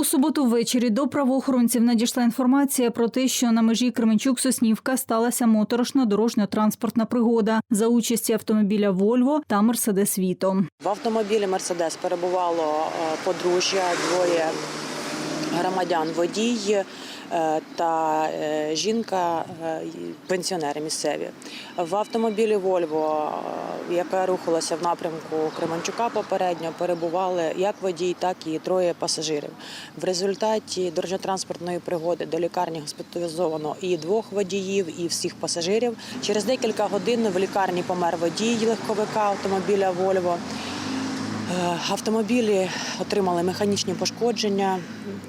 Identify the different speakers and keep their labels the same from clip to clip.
Speaker 1: У суботу ввечері до правоохоронців надійшла інформація про те, що на межі Кременчук-Соснівка сталася моторошна дорожньо-транспортна пригода за участі автомобіля Вольво та Мерседес Віто.
Speaker 2: В автомобілі Мерседес перебувало е, подружжя, двоє громадян водій е, та е, жінка, е, пенсіонери місцеві. В автомобілі Вольво, яка рухалася в напрямку Кременчука попередньо, перебували як водій, так і троє пасажирів. В результаті дорожньо-транспортної пригоди до лікарні госпіталізовано і двох водіїв, і всіх пасажирів. Через декілька годин в лікарні помер водій легковика автомобіля Вольво. Е, Автомобілі отримали механічні пошкодження,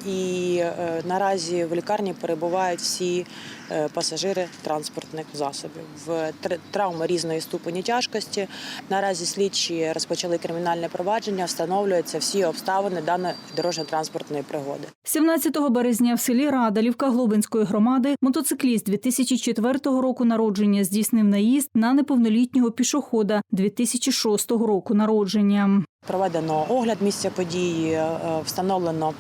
Speaker 2: і е, наразі в лікарні перебувають всі е, пасажири транспортних засобів. В тр- травми різної ступені тяжкості. Наразі слідчі розпочали кримінальне провадження, встановлюються всі обставини даної дорожньо-транспортної пригоди.
Speaker 1: 17 березня в селі Радалівка Глобинської громади мотоцикліст 2004 року народження здійснив наїзд на неповнолітнього пішохода 2006 року народження.
Speaker 2: Проведено огляд місця події, е, встановлено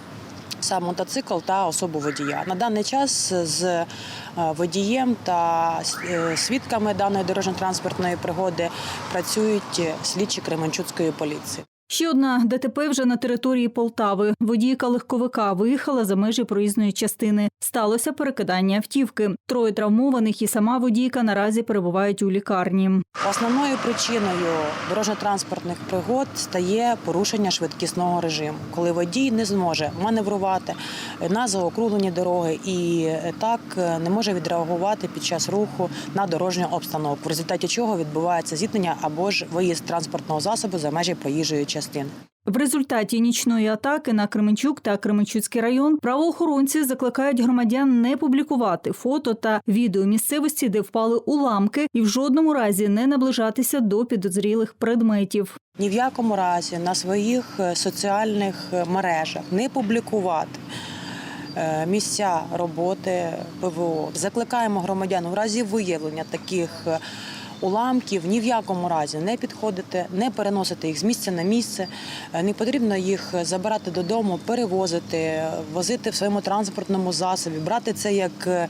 Speaker 2: сам мотоцикл та особу водія. На даний час з е, водієм та е, свідками даної дорожньо-транспортної пригоди працюють слідчі Кременчуцької поліції.
Speaker 1: Ще одна ДТП вже на території Полтави. Водійка легковика виїхала за межі проїзної частини. Сталося перекидання автівки. Троє травмованих і сама водійка наразі перебувають у лікарні.
Speaker 2: Основною причиною дорожньо-транспортних пригод стає порушення швидкісного режиму, коли водій не зможе маневрувати на заокруглені дороги і так не може відреагувати під час руху на дорожню обстановку, в результаті чого відбувається зіткнення або ж виїзд транспортного засобу за межі проїжджої частини.
Speaker 1: В результаті нічної атаки на Кременчук та Кременчуцький район правоохоронці закликають громадян не публікувати фото та відео місцевості, де впали уламки, і в жодному разі не наближатися до підозрілих предметів.
Speaker 2: Ні в якому разі на своїх е, соціальних е, мережах не публікувати. е, Місця роботи ПВО закликаємо громадян у разі виявлення таких уламків ні в якому разі не підходити, не переносити їх з місця на місце. Е, Не потрібно їх забирати додому, перевозити, возити в своєму транспортному засобі, брати це як е,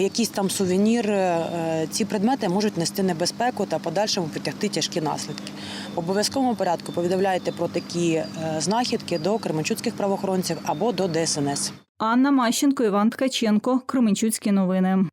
Speaker 2: якийсь там сувенір. Е, Ці предмети можуть нести небезпеку та подальшому притягти тяжкі наслідки. В обов'язковому порядку повідомляйте про такі знахідки до кременчуцьких правоохоронців або до ДСНС.
Speaker 1: Анна Мащенко, Іван Ткаченко, Кременчуцькі новини.